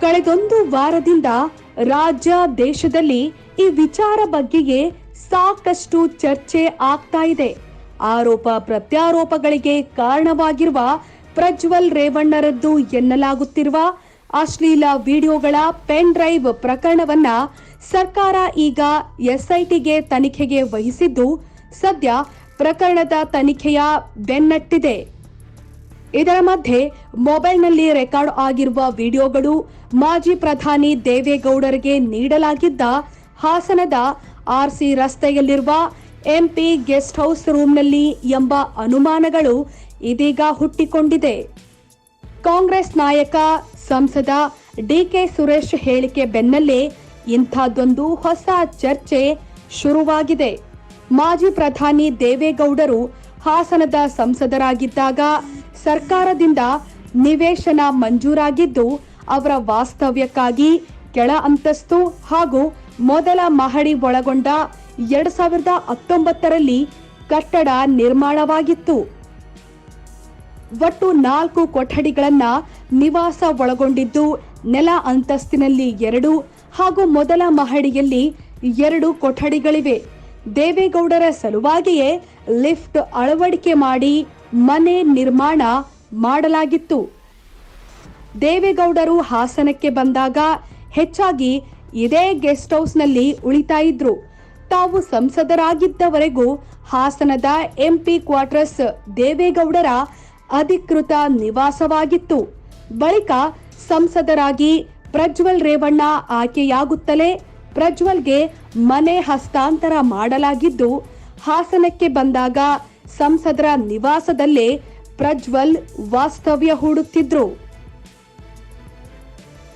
ಕಳೆದೊಂದು ವಾರದಿಂದ ರಾಜ್ಯ ದೇಶದಲ್ಲಿ ಈ ವಿಚಾರ ಬಗ್ಗೆಯೇ ಸಾಕಷ್ಟು ಚರ್ಚೆ ಆಗ್ತಾ ಇದೆ. ಆರೋಪ ಪ್ರತ್ಯಾರೋಪಗಳಿಗೆ ಕಾರಣವಾಗಿರುವ ಪ್ರಜ್ವಲ್ ರೇವಣ್ಣರದ್ದು ಎನ್ನಲಾಗುತ್ತಿರುವ ಅಶ್ಲೀಲ ವಿಡಿಯೋಗಳ ಪೆನ್ ಡ್ರೈವ್ ಪ್ರಕರಣವನ್ನ ಸರ್ಕಾರ ಈಗ ಎಸ್ಐಟಿಗೆ ತನಿಖೆಗೆ ವಹಿಸಿದ್ದು ಸದ್ಯ ಪ್ರಕರಣದ ತನಿಖೆಯ ಬೆನ್ನಟ್ಟಿದೆ. ಇದರ ಮಧ್ಯೆ ಮೊಬೈಲ್ನಲ್ಲಿ ರೆಕಾರ್ಡ್ ಆಗಿರುವ ವಿಡಿಯೋಗಳು ಮಾಜಿ ಪ್ರಧಾನಿ ದೇವೇಗೌಡರಿಗೆ ನೀಡಲಾಗಿದ್ದ ಹಾಸನದ ಆರ್ಸಿ ರಸ್ತೆಯಲ್ಲಿರುವ ಎಂಪಿ ಗೆಸ್ಟ್ ಹೌಸ್ ರೂಮ್ನಲ್ಲಿ ಎಂಬ ಅನುಮಾನಗಳು ಇದೀಗ ಹುಟ್ಟಿಕೊಂಡಿದೆ. ಕಾಂಗ್ರೆಸ್ ನಾಯಕ ಸಂಸದ ಡಿಕೆ ಸುರೇಶ್ ಹೇಳಿಕೆ ಬೆನ್ನಲ್ಲೇ ಇಂಥದ್ದೊಂದು ಹೊಸ ಚರ್ಚೆ ಶುರುವಾಗಿದೆ. ಮಾಜಿ ಪ್ರಧಾನಿ ದೇವೇಗೌಡರು ಹಾಸನದ ಸಂಸದರಾಗಿದ್ದಾಗ ಸರ್ಕಾರದಿಂದ ನಿವೇಶನ ಮಂಜೂರಾಗಿದ್ದು, ಅವರ ವಾಸ್ತವ್ಯಕ್ಕಾಗಿ ಕೆಳ ಅಂತಸ್ತು ಹಾಗೂ ಮೊದಲ ಮಹಡಿ ಒಳಗೊಂಡ ಎರಡ್ ಸಾವಿರದ ಹತ್ತೊಂಬತ್ತರಲ್ಲಿ ಕಟ್ಟಡ ನಿರ್ಮಾಣವಾಗಿತ್ತು. ಒಟ್ಟು ನಾಲ್ಕು ಕೊಠಡಿಗಳನ್ನ ನಿವಾಸ ಒಳಗೊಂಡಿದ್ದು, ನೆಲ ಅಂತಸ್ತಿನಲ್ಲಿ ಎರಡು ಹಾಗೂ ಮೊದಲ ಮಹಡಿಯಲ್ಲಿ ಎರಡು ಕೊಠಡಿಗಳಿವೆ. ದೇವೇಗೌಡರ ಸಲುವಾಗಿಯೇ ಲಿಫ್ಟ್ ಅಳವಡಿಕೆ ಮಾಡಿ ಮನೆ ನಿರ್ಮಾಣ ಮಾಡಲಾಗಿತ್ತು. ದೇವೇಗೌಡರು ಹಾಸನಕ್ಕೆ ಬಂದಾಗ ಹೆಚ್ಚಾಗಿ ಇದೇ ಗೆಸ್ಟ್ ಹೌಸ್ನಲ್ಲಿ ಉಳಿತಾ ಇದ್ರು. ತಾವು ಸಂಸದರಾಗಿದ್ದವರೆಗೂ ಹಾಸನದ ಎಂಪಿ ಕ್ವಾರ್ಟರ್ಸ್ ದೇವೇಗೌಡರ ಅಧಿಕೃತ ನಿವಾಸವಾಗಿತ್ತು. ಬಳಿಕ ಸಂಸದರಾಗಿ ಪ್ರಜ್ವಲ್ ರೇವಣ್ಣ ಆಯ್ಕೆಯಾಗುತ್ತಲೇ ಪ್ರಜ್ವಲ್ಗೆ ಮನೆ ಹಸ್ತಾಂತರ ಮಾಡಲಾಗಿದ್ದು, ಹಾಸನಕ್ಕೆ ಬಂದಾಗ ಸಂಸದರ ನಿವಾಸದಲ್ಲೇ ಪ್ರಜ್ವಲ್ ವಾಸ್ತವ್ಯ ಹೂಡುತ್ತಿದ್ರು.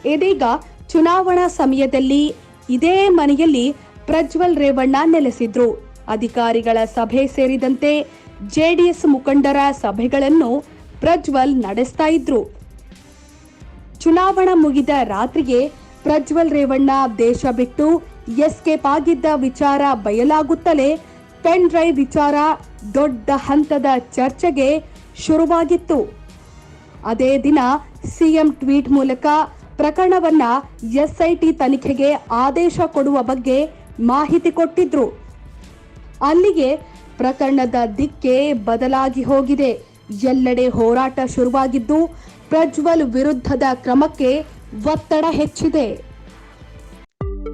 ಇದೀಗ ಚುನಾವಣಾ ಸಮಯದಲ್ಲಿ ಇದೇ ಮನೆಯಲ್ಲಿ ಪ್ರಜ್ವಲ್ ರೇವಣ್ಣ ನೆಲೆಸಿದ್ರು. ಅಧಿಕಾರಿಗಳ ಸಭೆ ಸೇರಿದಂತೆ ಜೆಡಿಎಸ್ ಮುಖಂಡರ ಸಭೆಗಳನ್ನು ಪ್ರಜ್ವಲ್ ನಡೆಸ್ತಾ ಇದ್ರು. ಚುನಾವಣಾ ಮುಗಿದ ರಾತ್ರಿಗೆ ಪ್ರಜ್ವಲ್ ರೇವಣ್ಣ ದೇಶ ಬಿಟ್ಟು ಎಸ್ಕೇಪ್ ಆಗಿದ್ದ ವಿಚಾರ ಬಯಲಾಗುತ್ತಲೇ ಪೆನ್ ಡ್ರೈವ್ ವಿಚಾರ ದೊಡ್ಡ ಹಂತದ ಚರ್ಚೆಗೆ ಶುರುವಾಗಿತ್ತು. ಅದೇ ದಿನ ಸಿಎಂ ಟ್ವೀಟ್ ಮೂಲಕ ಪ್ರಕರಣವನ್ನ ಎಸ್ಐಟಿ ತನಿಖೆಗೆ ಆದೇಶ ಕೊಡುವ ಬಗ್ಗೆ ಮಾಹಿತಿ ಕೊಟ್ಟಿದ್ರು. ಅಲ್ಲಿಗೆ ಪ್ರಕರಣದ ದಿಕ್ಕೆ ಬದಲಾಗಿ ಹೋಗಿದೆ. ಎಲ್ಲೆಡೆ ಹೋರಾಟ ಶುರುವಾಗಿದ್ದು, ಪ್ರಜ್ವಲ್ ವಿರುದ್ಧದ ಕ್ರಮಕ್ಕೆ ಒತ್ತಡ ಹೆಚ್ಚಿದೆ.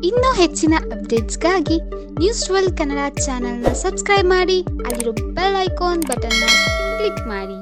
ಇನ್ನೂ ಹೆಚ್ಚಿನ ಅಪ್ಡೇಟ್ಸ್ಗಾಗಿ ನ್ಯೂಸ್ ಟ್ವೆಲ್ ಕನ್ನಡ ಚಾನೆಲ್ನ ಸಬ್ಸ್ಕ್ರೈಬ್ ಮಾಡಿ, ಅಲ್ಲಿರೋ ಬೆಲ್ ಐಕಾನ್ ಬಟನ್ನ ಕ್ಲಿಕ್ ಮಾಡಿ.